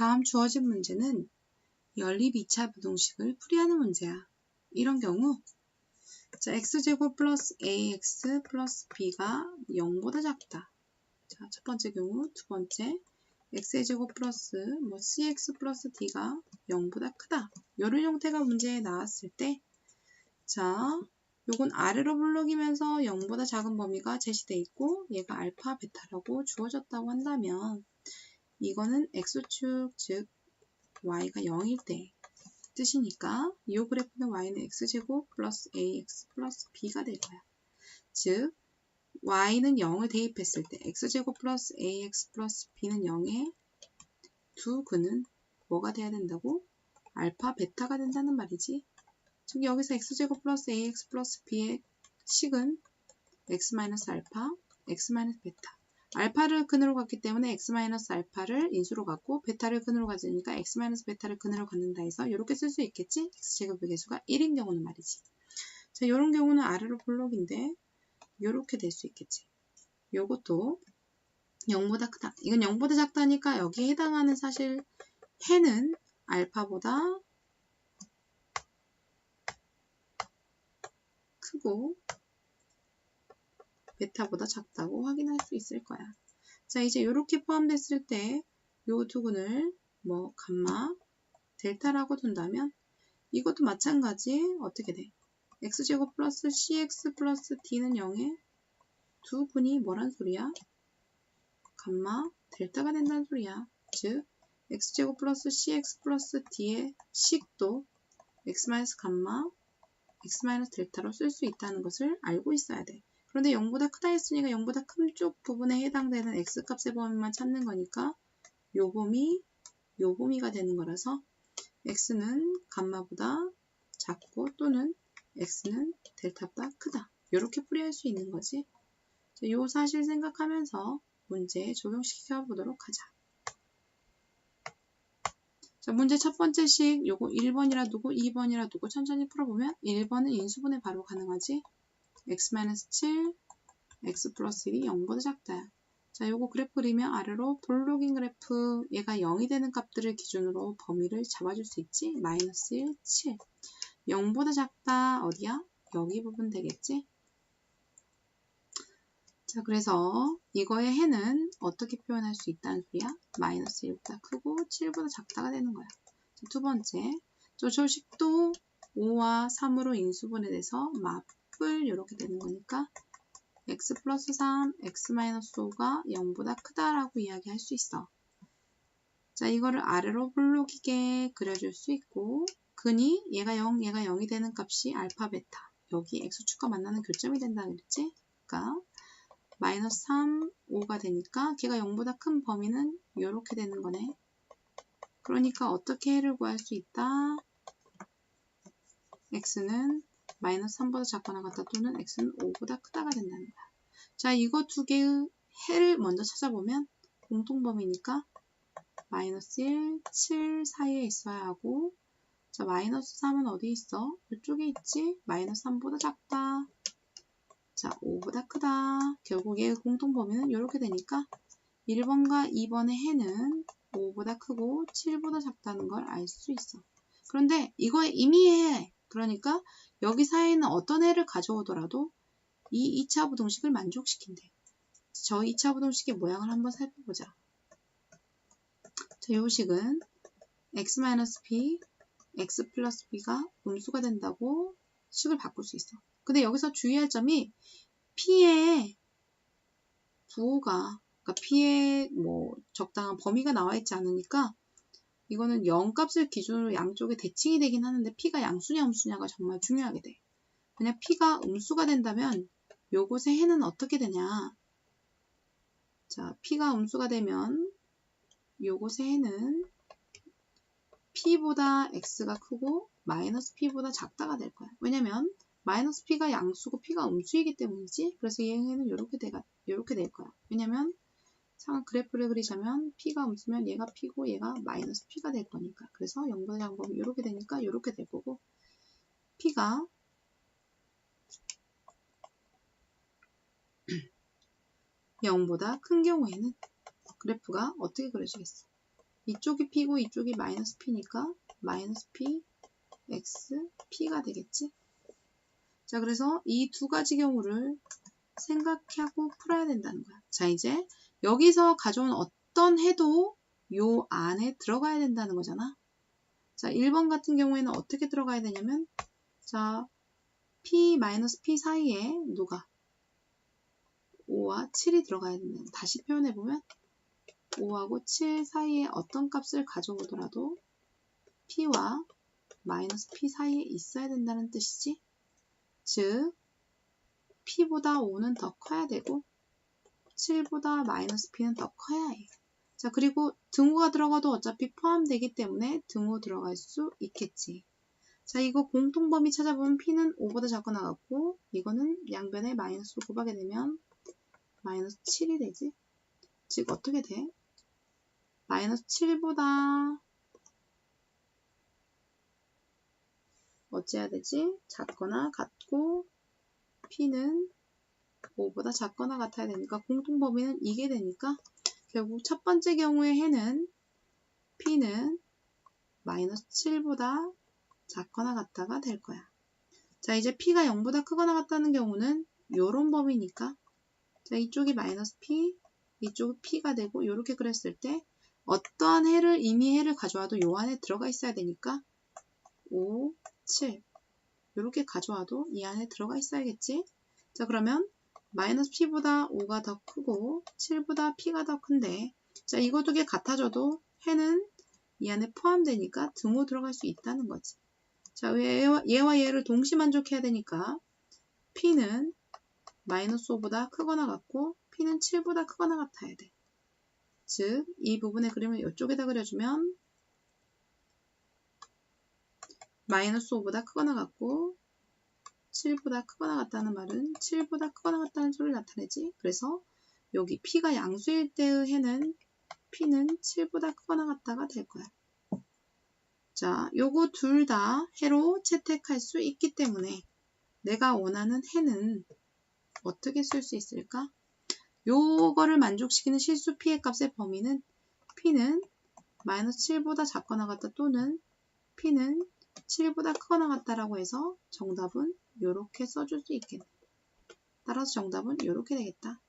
다음 주어진 문제는 연립 2차 부동식을 풀이하는 문제야. 이런 경우 자, x제곱 플러스 ax 플러스 b가 0보다 작다. 자, 첫 번째 경우, 두 번째 x의 제곱 플러스 뭐 cx 플러스 d가 0보다 크다. 이런 형태가 문제에 나왔을 때 자, 요건 아래로 블록이면서 0보다 작은 범위가 제시돼 있고 얘가 알파, 베타라고 주어졌다고 한다면 이거는 x축, 즉 y가 0일 때 뜻이니까 이 그래프는 y는 x제곱 플러스 ax 플러스 b가 될 거야. 즉 y는 0을 대입했을 때 x제곱 플러스 ax 플러스 b는 0에 두 근은 뭐가 돼야 된다고? 알파, 베타가 된다는 말이지. 즉 여기서 x제곱 플러스 ax 플러스 b의 식은 x 마이너스 알파, x 마이너스 베타. 알파를 근으로 갔기 때문에 x 알파를 인수로 갖고 베타를 근으로 가지니까 x 베타를 근으로 갖는다 해서 이렇게 쓸 수 있겠지? x제곱의 개수가 1인 경우는 말이지. 자, 이런 경우는 아래로 블록인데 이렇게 될 수 있겠지. 요것도 0보다 크다. 이건 0보다 작다니까 여기에 해당하는 사실 해는 알파보다 크고 베타보다 작다고 확인할 수 있을 거야. 자, 이제 이렇게 포함됐을 때 요 두근을 뭐 감마, 델타라고 둔다면 이것도 마찬가지 어떻게 돼? x제곱 플러스 cx 플러스 d는 0에 두 분이 뭐란 소리야? 감마, 델타가 된다는 소리야. 즉, x제곱 플러스 cx 플러스 d의 식도 x 마이너스 감마, x 마이너스 델타로 쓸 수 있다는 것을 알고 있어야 돼. 그런데 0보다 크다 했으니까 0보다 큰 쪽 부분에 해당되는 x값의 범위만 찾는 거니까 요 범위, 요 범위가 되는 거라서 x는 감마보다 작고 또는 x는 델타보다 크다. 이렇게 풀이할 수 있는 거지. 이 사실 생각하면서 문제에 적용시켜 보도록 하자. 자, 문제 첫 번째 식 요거 1번이라 두고 2번이라 두고 천천히 풀어보면 1번은 인수분해 바로 가능하지. X-7, x 플러스 1이 0보다 작다. 자, 요거 그래프 그리면 아래로 볼로깅 그래프 얘가 0이 되는 값들을 기준으로 범위를 잡아줄 수 있지. 마이너스 1, 7. 0보다 작다. 어디야? 여기 부분 되겠지? 자, 그래서 이거의 해는 어떻게 표현할 수 있다는 소리야? 마이너스 1보다 크고 7보다 작다가 되는 거야. 자, 두 번째, 저 조식도 5와 3으로 인수분해돼서 마 플 이렇게 되는 거니까 x 플러스 3, x 마이너스 5가 0보다 크다라고 이야기할 수 있어. 자, 이거를 아래로 블록이게 그려줄 수 있고 근이 얘가 0, 얘가 0이 되는 값이 알파, 베타. 여기 x축과 만나는 교점이 된다 그랬지? 그러니까 마이너스 3, 5가 되니까 걔가 0보다 큰 범위는 이렇게 되는 거네. 그러니까 어떻게 해를 구할 수 있다? x는 마이너스 3보다 작거나 같다 또는 x는 5보다 크다가 거야. 자, 이거 두 개의 해를 먼저 찾아보면 공통범위니까 마이너스 1, 7 사이에 있어야 하고 자, 마이너스 3은 어디 있어? 이쪽에 있지? 마이너스 3보다 작다. 자, 5보다 크다. 결국 얘 공통범위는 이렇게 되니까 1번과 2번의 해는 5보다 크고 7보다 작다는 걸 알 수 있어. 그런데 이거에 임의해 그러니까 여기 사이에는 어떤 해를 가져오더라도 이 2차 부동식을 만족시킨대. 저 2차 부동식의 모양을 한번 살펴보자. 자, 요 식은 x-p, x 플러스 b가 음수가 된다고 식을 바꿀 수 있어. 근데 여기서 주의할 점이 p의 부호가 그러니까 p의 뭐 적당한 범위가 나와 있지 않으니까 이거는 0값을 기준으로 양쪽에 대칭이 되긴 하는데 p가 양수냐 음수냐가 정말 중요하게 돼. 만약 p가 음수가 된다면 요곳의 해는 어떻게 되냐? 자, p가 음수가 되면 요곳의 해는 p보다 x가 크고 마이너스 p보다 작다가 될 거야. 왜냐면 마이너스 p가 양수고 p가 음수이기 때문이지. 그래서 이렇게 돼가 이렇게 될 거야. 왜냐면 상한 그래프를 그리자면 p가 음수면 얘가 p고 얘가 마이너스 p가 될 거니까. 그래서 0보다 작은 범위 이렇게 되니까 이렇게 될 거고 p가 0보다 큰 경우에는 그래프가 어떻게 그려지겠어? 이쪽이 p고 이쪽이 마이너스 p니까 마이너스 p x p가 되겠지. 자, 그래서 이 두 가지 경우를 생각하고 풀어야 된다는 거야. 자, 이제 여기서 가져온 어떤 해도 요 안에 들어가야 된다는 거잖아. 자, 1번 같은 경우에는 어떻게 들어가야 되냐면 자, p-p 사이에 누가 5와 7이 들어가야 된다. 다시 표현해 보면 5하고 7 사이에 어떤 값을 가져오더라도 p와 마이너스 p 사이에 있어야 된다는 뜻이지. 즉, p보다 5는 더 커야 되고 7보다 마이너스 p는 더 커야 해. 자, 그리고 등호가 들어가도 어차피 포함되기 때문에 등호 들어갈 수 있겠지. 자, 이거 공통범위 찾아보면 p는 5보다 작고 나갔고 이거는 양변에 마이너스로 곱하게 되면 마이너스 7이 되지. 즉 어떻게 돼? 마이너스 7보다 어찌해야 되지? 작거나 같고 p는 5보다 작거나 같아야 되니까 공통 범위는 이게 되니까 결국 첫 번째 경우의 해는 p는 마이너스 7보다 작거나 같다가 될 거야. 자 이제 p가 0보다 크거나 같다는 경우는 요런 범위니까 자 이쪽이 마이너스 p 이쪽이 p가 되고 이렇게 그렸을 때 어떠한 해를 이미 해를 가져와도 요 안에 들어가 있어야 되니까 5, 7 이렇게 가져와도 이 안에 들어가 있어야겠지? 자 그러면 마이너스 p보다 5가 더 크고 7보다 p가 더 큰데 자 이거 두 개 같아져도 해는 이 안에 포함되니까 등호 들어갈 수 있다는 거지. 자 얘와, 얘와 얘를 동시 만족해야 되니까 p는 마이너스 5보다 크거나 같고 p는 7보다 크거나 같아야 돼. 즉, 이 부분의 그림을 이쪽에다 그려주면 마이너스 5보다 크거나 같고 7보다 크거나 같다는 말은 7보다 크거나 같다는 소리를 나타내지. 그래서 여기 p가 양수일 때의 해는 p는 7보다 크거나 같다가 될 거야. 자, 요거 둘 다 해로 채택할 수 있기 때문에 내가 원하는 해는 어떻게 쓸 수 있을까? 요거를 만족시키는 실수 p의 값의 범위는 p는 마이너스 7보다 작거나 같다 또는 p는 7보다 크거나 같다라고 해서 정답은 이렇게 써줄 수 있겠네. 따라서 정답은 이렇게 되겠다.